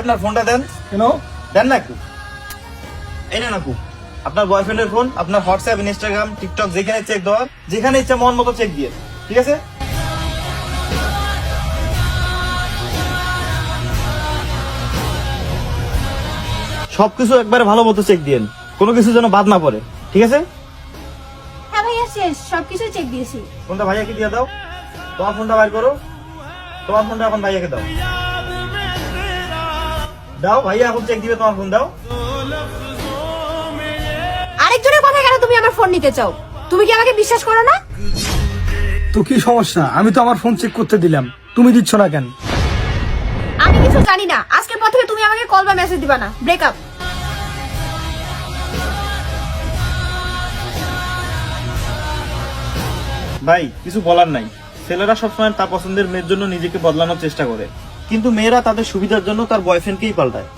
আপনার ফোনটা দেন। কেন? দেন না একটু। এই না আপু। আপনার বয়ফ্রেন্ডের ফোন আপনার হোয়াটসঅ্যাপ ইনস্টাগ্রাম টিকটক যেখানে চেক দেওয়ার যেখানে ইচ্ছা মন মতো চেক দিয়ে। ঠিক আছে? সবকিছু একবারে ভালো মতো চেক দিয়েন কোনো কিছু যেন বাদ না পড়ে। ঠিক আছে? হ্যাঁ ভাইয়া শেষ। সবকিছু চেক দিয়েছি। ফোনটা ভাইয়াকে দিয়ে দাও। তোমার ফোনটা বাইর করো। তোমার ফোনটা এখন ভাইয়াকে দাও। দাও ভাইয়া এখন চেক দিবে তোমার ফোন দাও। আরেকজনের কথা কেন তুমি আমার ফোন নিতে চাও? তুমি কি আমাকে বিশ্বাস করো না? তো কি সমস্যা? আমি তো আমার ফোন চেক করতে দিলাম। তুমি দিচ্ছ না কেন? আমি কিছু জানি না। আজকের পর থেকে তুমি আমাকে কল বা মেসেজ দিবা না। ব্রেকআপ ভাই কিছু বলার নাই। ছেলেরা সবসময় তার পছন্দের মেয়ের জন্য নিজেকে বদলানোর চেষ্টা করে। কিন্তু মেয়েরা তাদের সুবিধার জন্য তার বয়ফ্রেন্ডকেই পাল্টায়।